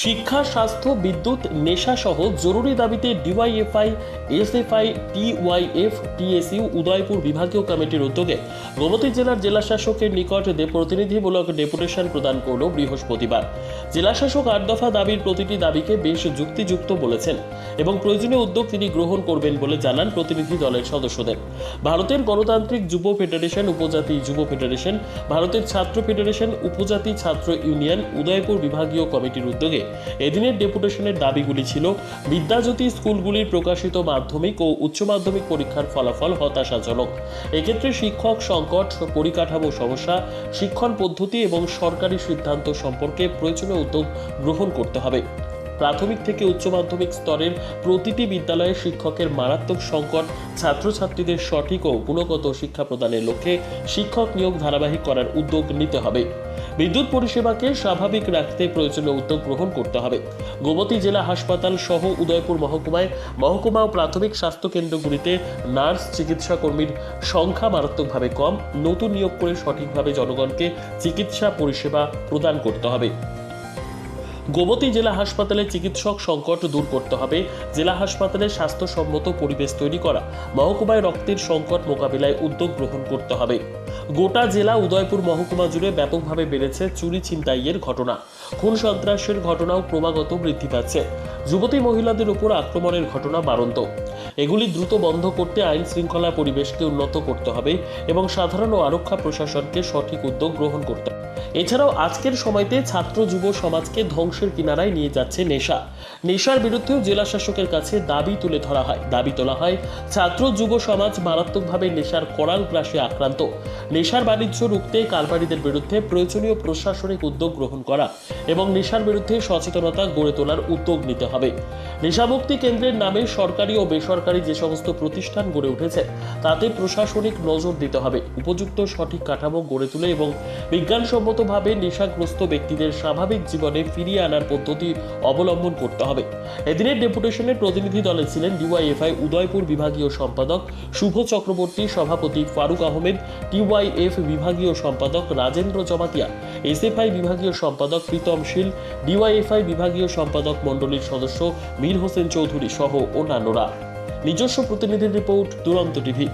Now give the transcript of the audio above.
শিক্ষা, স্বাস্থ্য, বিদ্যুৎ নেশা সহ জরুরি দাবিতে DYFI, SFI, TYF, TSU, Udaipur বিভাগীয় কমিটির উদ্যোগে গোমতী জেলার জেলাশাসকের নিকট প্রতিনিধিমূলক ডেপুটেশন প্রদান করল বৃহস্পতিবার। জেলাশাসক আট দফা দাবির প্রতিটি দাবিকে বেশ যুক্তিযুক্ত বলেছেন এবং প্রয়োজনীয় উদ্যোগ তিনি গ্রহণ করবেন বলে জানান প্রতিনিধি দলের সদস্যদের। ভারতের গণতান্ত্রিক যুব ফেডারেশন, উপজাতি যুব ফেডারেশন, ভারতের ছাত্র ফেডারেশন, উপজাতি ছাত্র ইউনিয়ন, উদয়পুর বিভাগীয় কমিটির উদ্যোগে এদিনের ডেপুটেশনের দাবিগুলি ছিল বিদ্যাজ্যোতি স্কুলগুলির প্রকাশিত মাধ্যমিক ও উচ্চ মাধ্যমিক পরীক্ষার ফলাফল হতাশাজনক। এক্ষেত্রে শিক্ষক সংকট, পরিকাঠামো সমস্যা, শিক্ষণ পদ্ধতি এবং সরকারি সিদ্ধান্ত সম্পর্কে প্রয়োজনীয় উদ্যোগ গ্রহণ করতে হবে। প্রাথমিক থেকে উচ্চ মাধ্যমিক স্তরের প্রতিটি বিদ্যালয়ে শিক্ষকের মারাত্মক সংকট, ছাত্রছাত্রীদের সঠিক ও গুণগত শিক্ষা প্রদানের লক্ষ্যে শিক্ষক নিয়োগ ধারাবাহিক করার উদ্যোগ নিতে হবে। বিদ্যুৎ পরিষেবাকে স্বাভাবিক রাখতে প্রয়োজনীয় উদ্যোগ গ্রহণ করতে হবে। গোমতী জেলা হাসপাতাল সহ উদয়পুর মহকুমায় মহকুমা ও প্রাথমিক স্বাস্থ্য কেন্দ্রগুলিতে নার্স চিকিৎসা কর্মীর সংখ্যা মারাত্মকভাবে কম। নতুন নিয়োগ করে সঠিকভাবে জনগণকে চিকিৎসা পরিষেবা প্রদান করতে হবে। গোমতী জেলা হাসপাতালে চিকিৎসক সংকট দূর করতে হবে। জেলা হাসপাতালে স্বাস্থ্যসম্মত পরিবেশ তৈরি করা, মহকুমায় রক্তের সংকট মোকাবিলায় উদ্যোগ গ্রহণ করতে হবে। গোটা জেলা উদয়পুর মহকুমা জুড়ে ব্যাপকভাবে বেড়েছে চুরি ছিনতাইয়ের ঘটনা। খুন সন্ত্রাসের ঘটনাও ক্রমাগত বৃদ্ধি পাচ্ছে। যুবতী মহিলাদের উপর আক্রমণের ঘটনা বাড়ন্ত এগুলি দ্রুত বন্ধ করতে আইন শৃঙ্খলা পরিবেশকে উন্নত করতে হবে এবং সাধারণ ও আরক্ষা প্রশাসনকে সঠিক উদ্যোগ গ্রহণ করতে হবে। এছাড়াও আজকের সময়তে ছাত্র যুব সমাজকে ধ্বংসের কিনারায় নিয়ে যাচ্ছে নেশা। নেশার বিরুদ্ধেও জেলা শাসকের কাছে দাবি তুলে ধরা হয়। দাবি তোলা হয়, ছাত্র যুব সমাজ মারাত্মকভাবে নেশার করাল গ্রাসে আক্রান্ত। নেশার বাণিজ্য রুখতে কারবারিদের বিরুদ্ধে প্রয়োজনীয় প্রশাসনিক উদ্যোগ গ্রহণ করা এবং নেশার বিরুদ্ধে সচেতনতা গড়ে তোলার উদ্যোগ নিতে হবে। নেশামুক্তি কেন্দ্রের নামে সরকারি ও বেসরকারি যে সমস্ত প্রতিষ্ঠান গড়ে উঠেছে, তাতে প্রশাসনিক নজর দিতে হবে। উপযুক্ত সঠিক কাঠামো গড়ে তুলে এবং বিজ্ঞানসম্মতভাবে নেশাগ্রস্ত ব্যক্তিদের স্বাভাবিক জীবনে ফিরিয়ে আনার পদ্ধতি অবলম্বন করতে হবে। এদিনের ডেপুটেশনের প্রতিনিধি দলে ছিলেন ডিওয়াইএফআই উদয়পুর বিভাগীয় সম্পাদক শুভ চক্রবর্তী, সভাপতি ফারুক আহমেদ টিওয়াইএফ বিভাগীয় সম্পাদক রাজেন্দ্র জমাতিয়া, এসএফআই বিভাগীয় সম্পাদক প্রীতম শীল, ডিওয়াইএফআই বিভাগীয় সম্পাদক মণ্ডলীর সদস্য মীর হোসেন চৌধুরী সহ অন্যান্যরা। নিজস্ব প্রতিনিধির রিপোর্ট দুরন্ত টিভি।